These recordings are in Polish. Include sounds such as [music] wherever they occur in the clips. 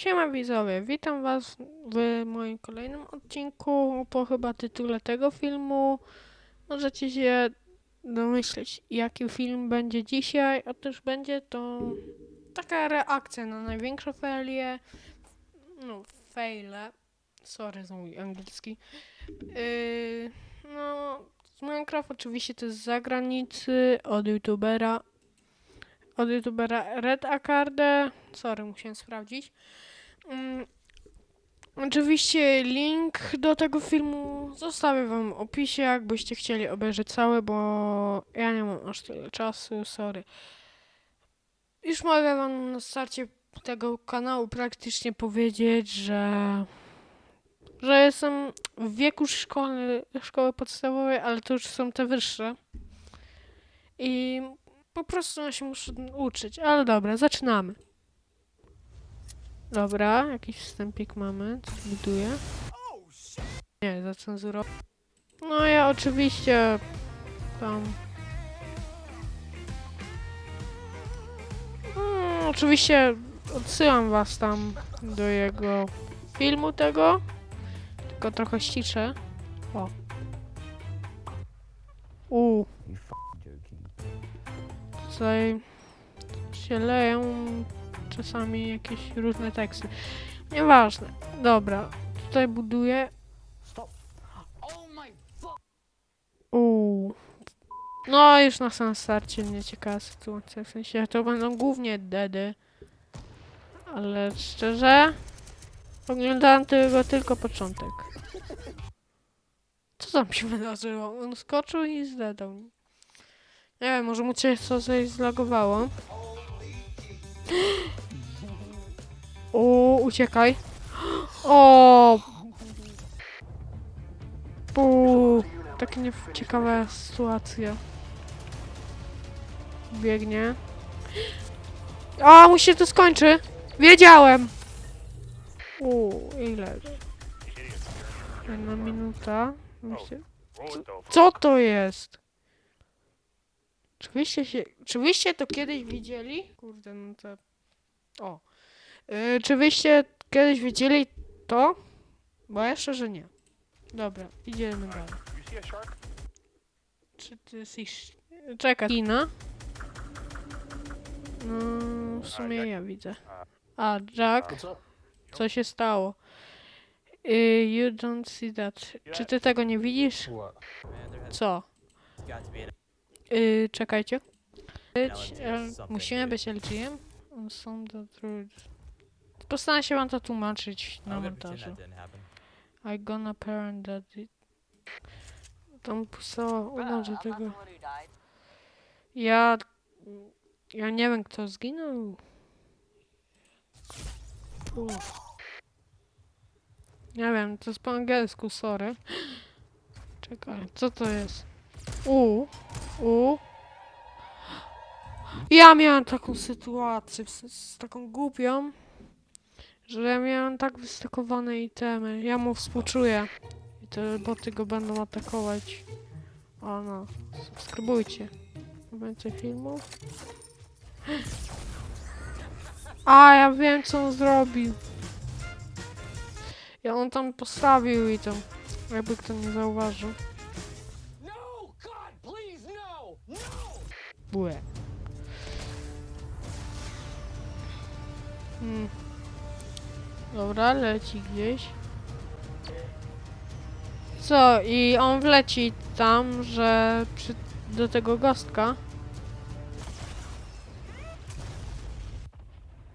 Siema widzowie, witam was w moim kolejnym odcinku po chyba tytule tego filmu. Możecie się domyśleć jaki film będzie dzisiaj, a też będzie to taka reakcja na największe felie, no faile, sorry za mój angielski. Yy, no, Minecraft oczywiście to jest z zagranicy, od youtubera, od youtubera Red Acarde, sorry musiałem sprawdzić. Mm, Oczywiście link do tego filmu zostawię wam w opisie, jakbyście chcieli obejrzeć cały, bo ja nie mam aż tyle czasu, sorry. Już mogę wam na starcie tego kanału praktycznie powiedzieć, że że jestem w wieku szkolny, szkoły podstawowej, ale to już są te wyższe. I po prostu się muszę uczyć, ale dobra, zaczynamy. Dobra, jakiś wstępik mamy, coś buduje. Nie, zacenzurował. No ja oczywiście tam... Mm, oczywiście odsyłam was tam do jego filmu tego. Tylko trochę ściszę. O. U, tutaj się leją czasami jakieś różne teksty. Nieważne. Dobra, tutaj buduję. Stop. Oh. Uuu. No, już na samym starcie mnie ciekawa sytuacja. W sensie to będą głównie dedy. Ale szczerze, oglądałem tego tylko początek. Co tam się wydarzyło? On skoczył i zdedał. Nie wiem, może mu cię coś zlagowało. O, uciekaj. O! Pu, taka nie ciekawa sytuacja. Biegnie. A, mu się to skończy. Wiedziałem. U, ile? Jedna minuta. Myślę- Co to jest? Czybyście się... Czybyście to kiedyś widzieli? Kurde, no to... O. Yy, czy wyście kiedyś widzieli to? Bo ja szczerze nie. Dobra, idziemy dalej. Czy ty jesteś... Czekaj. Kina? No, w sumie ja widzę. A, Jack? Co się stało? Y, you don't see that. Czy ty tego nie widzisz? Co? Y, czekajcie. Być, e, musimy być LG-em? On Some the truth. Postaram się wam to tłumaczyć na montażu. I gonna parent that it... Tam pisała, uważaj tego. Ja... Ja nie wiem kto zginął. Uff. Nie wiem, to jest po angielsku, sorry. Czekaj, co to jest? U, u. Ja miałem taką sytuację, sensie z taką głupią, że ja miałem tak wystakowane itemy. Ja mu współczuję. I te boty go będą atakować. O no, subskrybujcie. Więcej filmów. A, ja wiem co on zrobił. Ja on tam postawił i tam, jakby kto nie zauważył. No, no, no. Błe. Hmm. Dobra, leci gdzieś. Co? I on wleci tam, że przy, do tego gostka.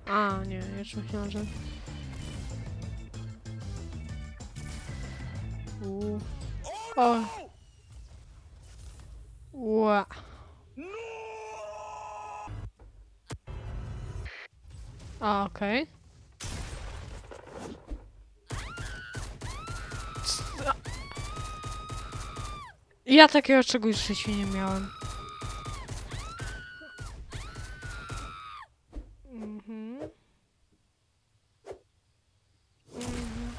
A, nie, już myślałam, że... O. Ła. A, okej. C- Ja takiego czegoś w życiu nie miałem. Mhm. Mhm.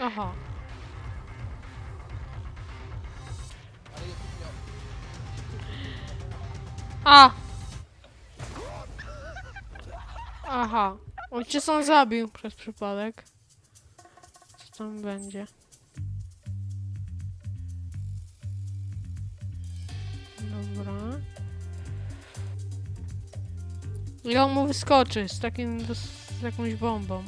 Aha. A! Aha. On zabił przez przypadek. Co tam będzie? I on mu wyskoczy z takim, z jakąś bombą.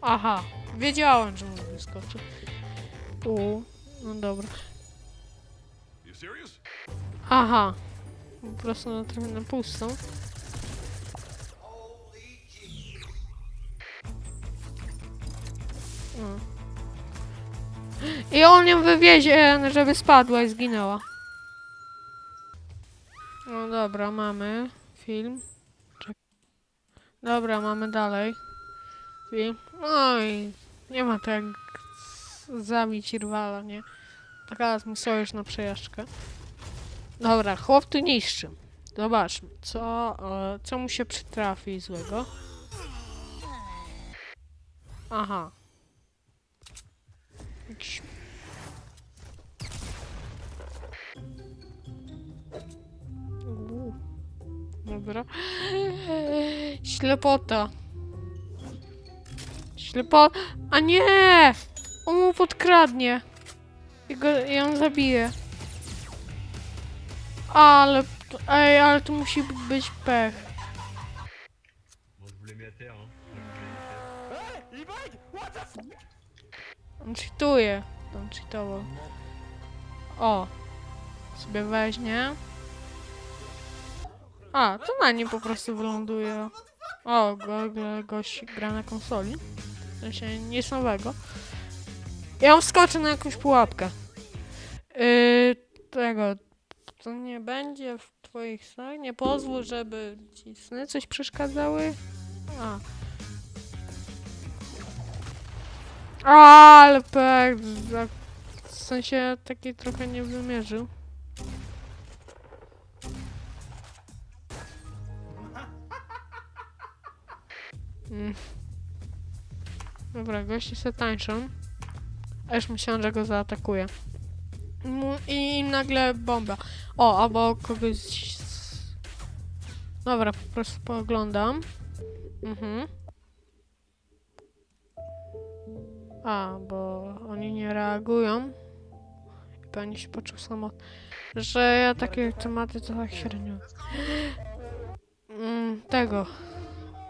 Aha, wiedziałem, że mu wyskoczy. U, no dobra. Aha. Po prostu na trochę na pustą. I on ją wywiezie, żeby spadła i zginęła. Dobra, mamy film. Czek. Dobra, mamy dalej. Film. No i nie ma tak zabić rywala, nie? Teraz mu sojusz na przejażdżkę. Dobra, chłop tu niszczy. Zobaczmy, co, e, co mu się przytrafi złego. Aha. Jakiś... Dobra. Ślepota. Ślepo... A nie! On mu podkradnie. I, go, i on zabije. Ale, ej, ale tu musi być pech. On cheatuje. On cheatował. O. Sobie weźmie. A, to na nim po prostu wyląduje. O, go, go, gość gra na konsoli. W sensie nic nowego. I on wskoczy na jakąś pułapkę. Yy, tego. To nie będzie w twoich snach. Nie pozwól, żeby ci sny coś przeszkadzały. A. Ale pek, w sensie taki trochę nie wymierzył. Mm. Dobra, goście se tańczą. A już myślałem, że go zaatakuje. I nagle bomba. O, albo kogoś... Dobra, po prostu pooglądam. Mhm. A, bo oni nie reagują. I pewnie się poczuł samotny. Że ja takie tematy to tak średnio. Mm, tego.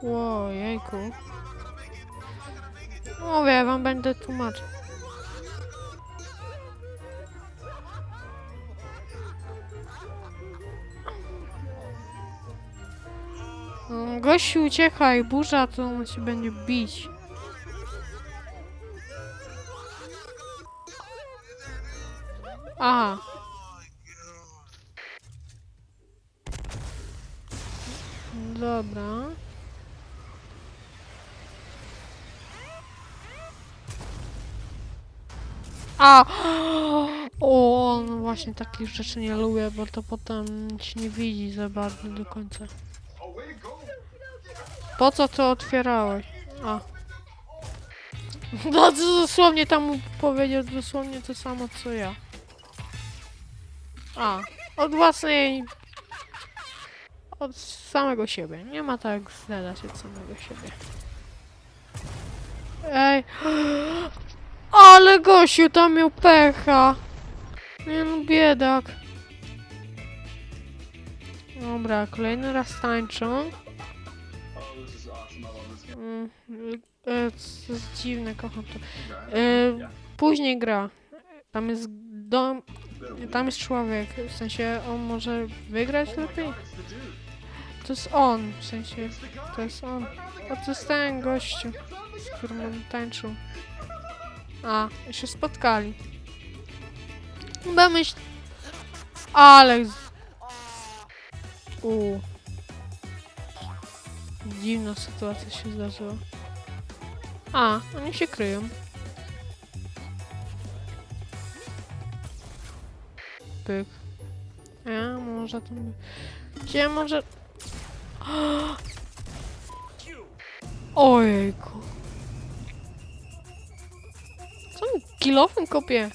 Ło, jejku. Mówię, wam będę tłumaczył. Mm, Gościu, uciekaj, burza to on się będzie bić. Aha. Dobra. A! O, no właśnie takich rzeczy nie lubię, bo to potem się nie widzi za bardzo do końca. Po co to otwierałeś? A. No, dosłownie tam powiedział dosłownie to samo co ja. A, od własnej. Od samego siebie. Nie ma tak zdać od samego siebie. Ej. Ale Gosiu tam miał pecha. Nie no, biedak. Dobra, kolejny raz tańczą. Mm, e, To jest dziwne, kocham to. E, Później gra. Tam jest dom. Tam jest człowiek. W sensie on może wygrać lepiej? To jest on, w sensie. To jest on. A to jest ten gościu, z którym on tańczył. A, się spotkali. Chyba myśl... Ale... U. Dziwna sytuacja się zdarzyła. A, oni się kryją. Pyk. Ja, może to... Gdzie może... [gasps] Ojejku. Kilofem kopie?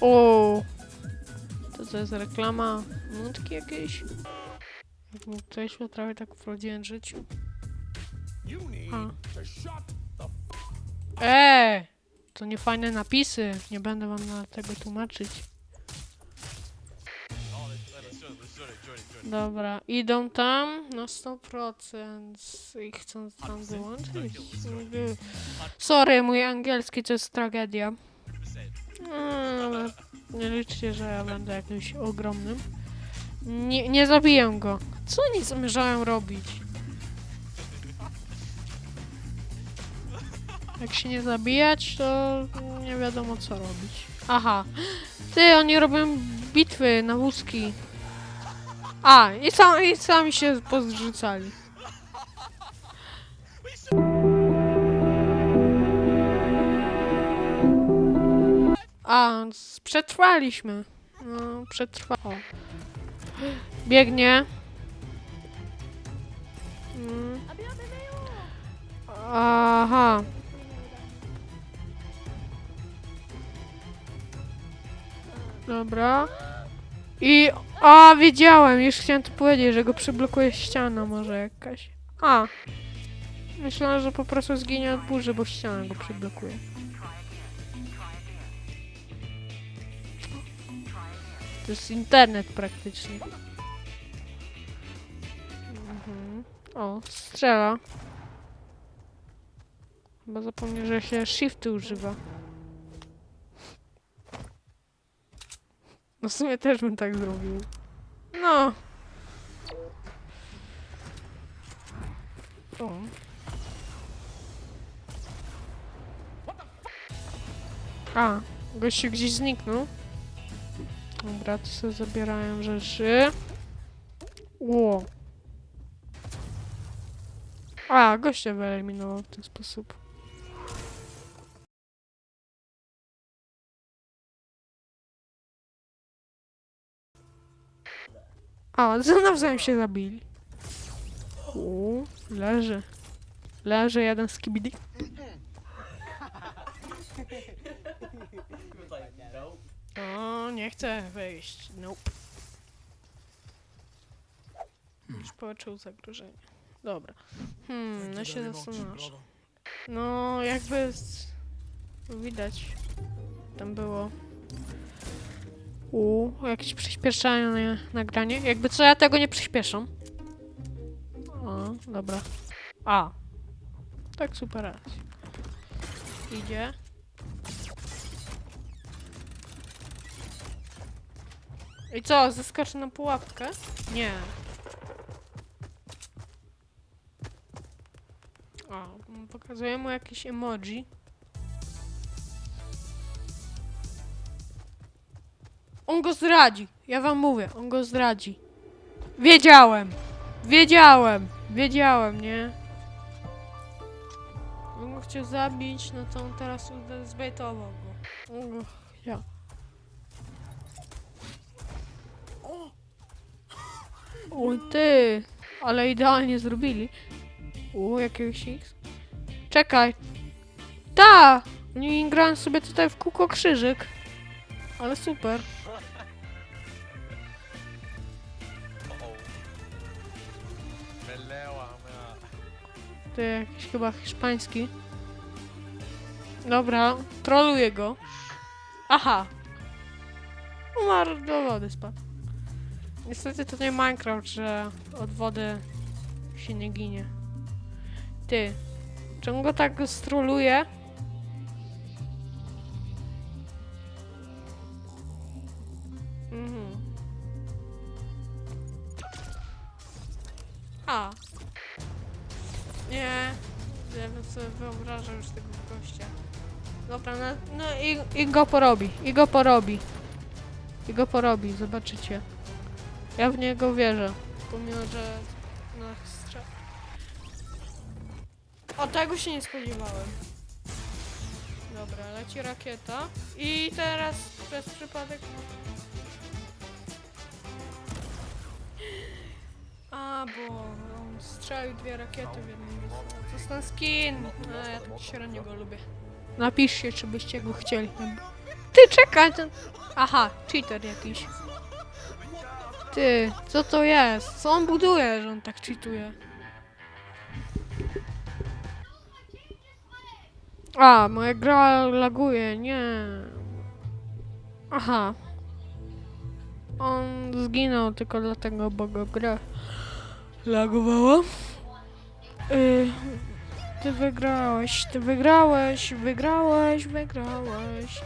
O! To co jest reklama? Nutki jakieś? Jak mógł ktoś tak w prawdziwym życiu? Eee! To nie fajne napisy. Nie będę wam na tego tłumaczyć. Dobra, idą tam na 100% i chcą tam wyłączyć. Sorry, mój angielski to jest tragedia. Mm, ale nie liczcie, że ja będę jakimś ogromnym. Nie, nie zabiję go. Co oni zamierzają robić? Jak się nie zabijać, to nie wiadomo co robić. Aha. Ty, oni robią bitwy na wózki. A, i, sam, i sami się pozrzucali. A, przetrwaliśmy. No, przetrwało. Biegnie. Mm. Aha. Dobra. I... A, wiedziałem, już chciałem to powiedzieć, że go przyblokuje ściana może jakaś. A. Myślałem, że po prostu zginie od burzy, bo ściana go przyblokuje. To jest internet praktycznie. Mhm. O, strzela. Chyba zapomniał, że się shifty używa. No w sumie też bym tak zrobił. No. O. A, gościu gdzieś zniknął. Dobra, to sobie zabierają rzeczy. Ło. A, gościa wyeliminował w ten sposób. A, za nawzajem się zabili. U, leży. Leży jeden z kibidi. O, nie chcę wejść. Nope. Już poczuł zagrożenie. Dobra. Hmm, no się zastanawiasz. No, jakby widać. Tam było. U, jakieś przyspieszanie nagranie. Jakby co, ja tego nie przyspieszam. O, dobra. A. Tak super raz. Idzie. I co, zeskoczy na pułapkę? Nie. O, pokazuję mu jakieś emoji. On go zdradzi. Ja wam mówię, on go zdradzi. Wiedziałem. Wiedziałem. Wiedziałem, nie? On go chciał zabić, no to on teraz zbejtował go. On go. O ty! Ale idealnie zrobili. U, jakiegoś X. Czekaj. Ta! Nie grałem sobie tutaj w kółko krzyżyk. Ale super. To jakiś chyba hiszpański. Dobra, troluję go. Aha. Umarł do wody spadł. Niestety to nie Minecraft, że od wody się nie ginie. Ty, czemu go tak stroluje? Go porobi. I go porobi. I go porobi, zobaczycie. Ja w niego wierzę. Pomimo, że nas strze... O, tego się nie spodziewałem. Dobra, leci rakieta. I teraz przez przypadek... A, bo on strzelił dwie rakiety w jednym miejscu. To jest ten skin. A, ja tak średnio go lubię. Napiszcie, czy byście go chcieli. Ty, czekaj, ten... Aha, cheater jakiś. Ty, co to jest? Co on buduje, że on tak cheatuje? A, moja gra laguje, nie. Aha. On zginął tylko dlatego, bo go gra lagowała. Y, ty wygrałeś, ty wygrałeś, wygrałeś, wygrałeś.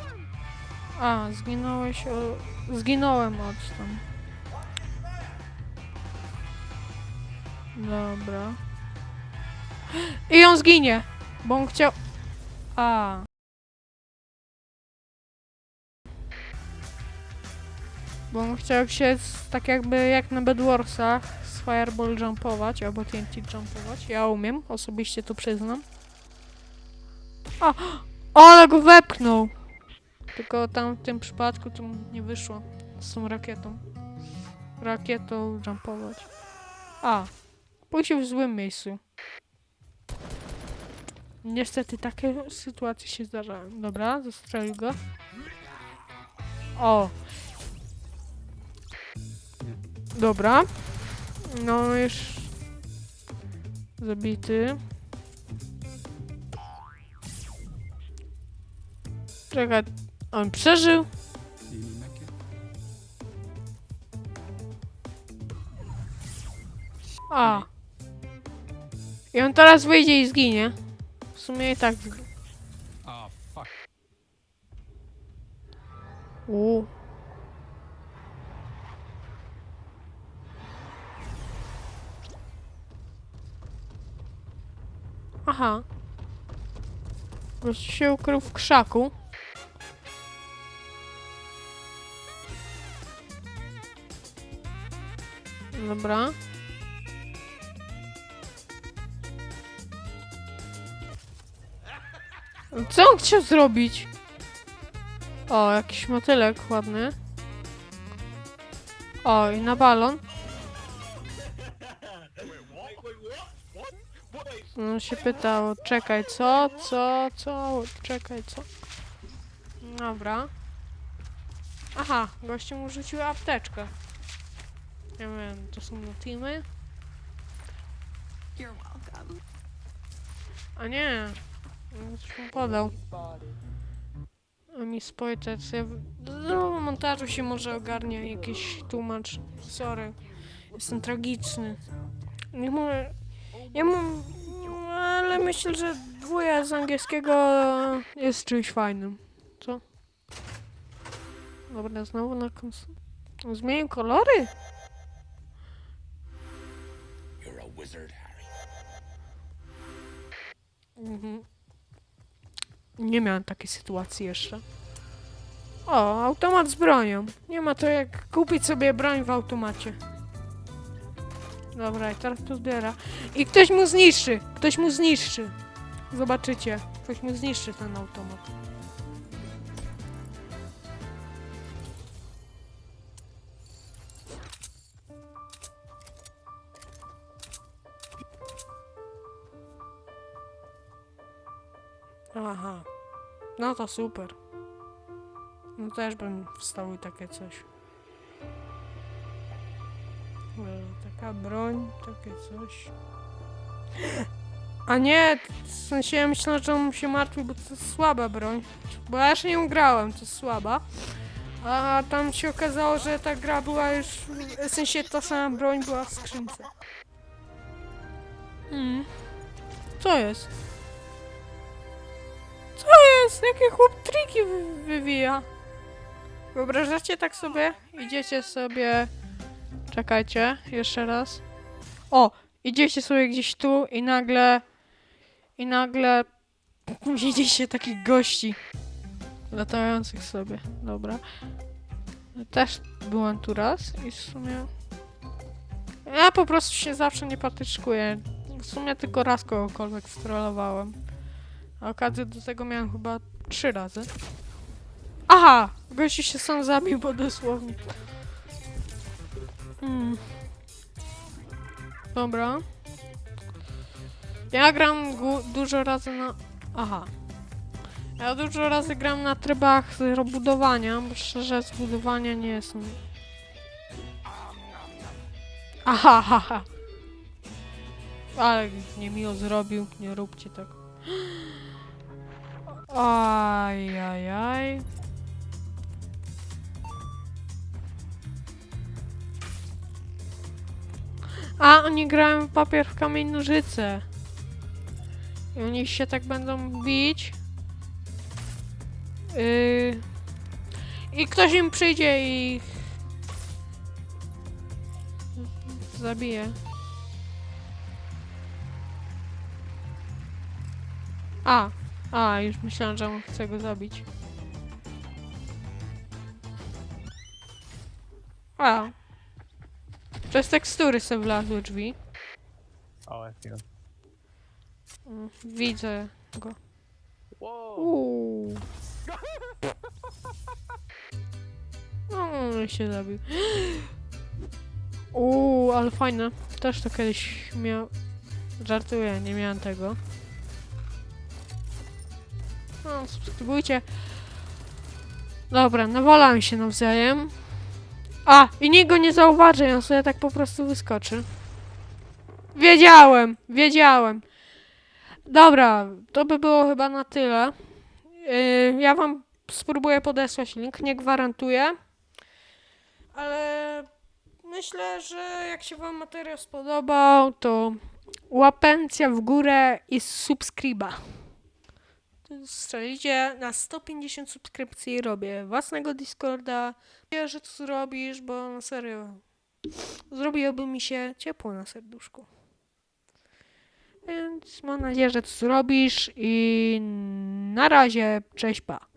A, zginąłeś o... Zginąłem od. Dobra. I on zginie, bo on chciał... A. Bo on chciał się z, tak jakby jak na Bedwarsach z Fireball jumpować albo TNT jumpować. Ja umiem, osobiście to przyznam. A! Ale go wepchnął! Tylko tam w tym przypadku to nie wyszło z tą rakietą. Rakietą jumpować. A! Pójść w złym miejscu. Niestety takie sytuacje się zdarzają. Dobra, zastrzelił go. O! Dobra. No już... Zabity. Czekaj, on przeżył? A. I on teraz wyjdzie i zginie. W sumie i tak. zg- fuck. U. Aha. Gość się ukrył w krzaku. Dobra. Co on chciał zrobić? O, jakiś motylek ładny. O, i na balon. On się pytał, czekaj, co, co, co, czekaj, co. Dobra. Aha, gościu mu rzucił apteczkę. Nie wiem, to są teamy? A nie, coś mu podał. A mi spojrzeć, ja w no, montażu się może ogarnia jakiś tłumacz. Sorry, jestem tragiczny. Nie mówię, ja mam, ale myślę, że dwója z angielskiego jest czymś fajnym. Co? Dobra, znowu na kons... Zmienił kolory? You're a wizard, Harry. Mhm. Nie miałem takiej sytuacji jeszcze. O, automat z bronią. Nie ma to jak kupić sobie broń w automacie. Dobra, i teraz to zbiera. I ktoś mu zniszczy! Ktoś mu zniszczy! Zobaczycie. Ktoś mu zniszczy ten automat. Aha. No to super. No też bym wstał i takie coś. E, Taka broń, takie coś. A nie, w sensie ja myślałem, że on się martwi, bo to jest słaba broń. Bo ja jeszcze nie grałem, to jest słaba. A tam się okazało, że ta gra była już, w sensie ta sama broń była w skrzynce. Hmm. Co jest? Co jest? Jakie chłop triki wy- wywija? Wyobrażacie tak sobie? Idziecie sobie... Czekajcie, jeszcze raz. O! Idziecie sobie gdzieś tu i nagle... I nagle... [laughs] Widzicie takich gości. Latających sobie. Dobra. Też byłem tu raz i w sumie... Ja po prostu się zawsze nie patyczkuję. W sumie tylko raz kogokolwiek strollowałem. A okazję do tego miałem chyba trzy razy. Aha! Gościu się sam zabił, bo dosłownie. Hmm. Dobra. Ja gram dużo razy na... Aha. Ja dużo razy gram na trybach budowania, bo szczerze z budowania nie jestem. Aha, ha, ha. Ale niemiło zrobił, nie róbcie tak. [gasps] Aj, aj, aj. A, oni grają w papier w kamień nożyce. I oni się tak będą bić. Yy... I ktoś im przyjdzie i zabije. A, a, już myślałam, że on chce go zabić. A. Przez tekstury se wlazły drzwi. Oh, I him. Mm, Widzę go. Whoa! Uuu. No, on się zabił. [gasps] Uuu, ale fajne. Też to kiedyś miał... Żartuję, nie miałem tego. No, subskrybujcie. Dobra, nawalam się nawzajem. A, i nikt go nie zauważy, on sobie tak po prostu wyskoczy. Wiedziałem, wiedziałem. Dobra, to by było chyba na tyle. Yy, ja wam spróbuję podesłać link, nie gwarantuję. Ale myślę, że jak się wam materiał spodobał, to łapencja w górę i subskryba. Strzelicie na 150 subskrypcji, robię własnego Discorda. Wiem, że to zrobisz, bo na serio zrobiłoby mi się ciepło na serduszku. Więc mam nadzieję, że to zrobisz i na razie, cześć pa.